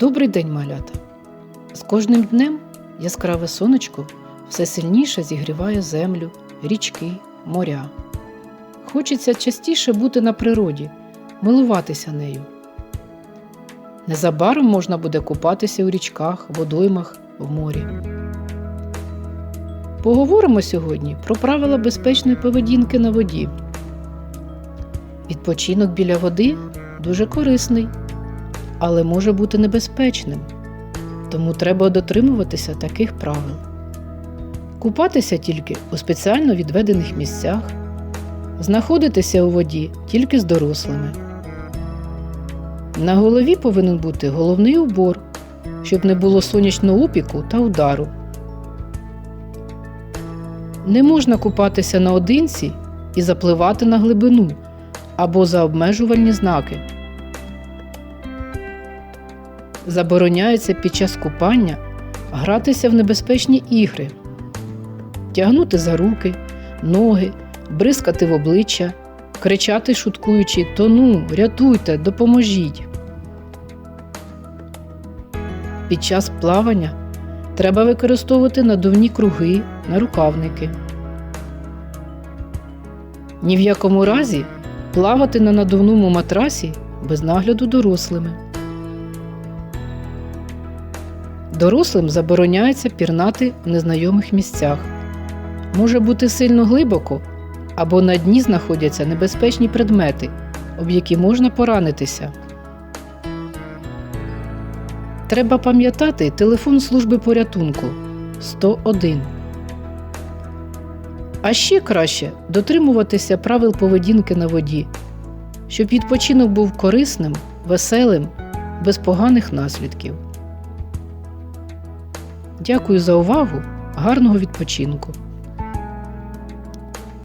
Добрий день, малята! З кожним днем яскраве сонечко все сильніше зігріває землю, річки, моря. Хочеться частіше бути на природі, милуватися нею. Незабаром можна буде купатися у річках, водоймах, в морі. Поговоримо сьогодні про правила безпечної поведінки на воді. Відпочинок біля води дуже корисний, але може бути небезпечним, тому треба дотримуватися таких правил. Купатися тільки у спеціально відведених місцях, знаходитися у воді тільки з дорослими. На голові повинен бути головний убор, щоб не було сонячного опіку та удару. Не можна купатися наодинці і запливати на глибину або за обмежувальні знаки. Забороняється під час купання гратися в небезпечні ігри, тягнути за руки, ноги, бризкати в обличчя, кричати шуткуючи Тону, рятуйте, допоможіть. Під час плавання треба використовувати надувні круги, нарукавники. Ні в якому разі плавати на надувному матрасі без нагляду дорослими. Дорослим забороняється пірнати в незнайомих місцях. Може бути сильно глибоко, або на дні знаходяться небезпечні предмети, об які можна поранитися. Треба пам'ятати телефон служби порятунку 101. А ще краще дотримуватися правил поведінки на воді, щоб відпочинок був корисним, веселим, без поганих наслідків. Дякую за увагу! Гарного відпочинку!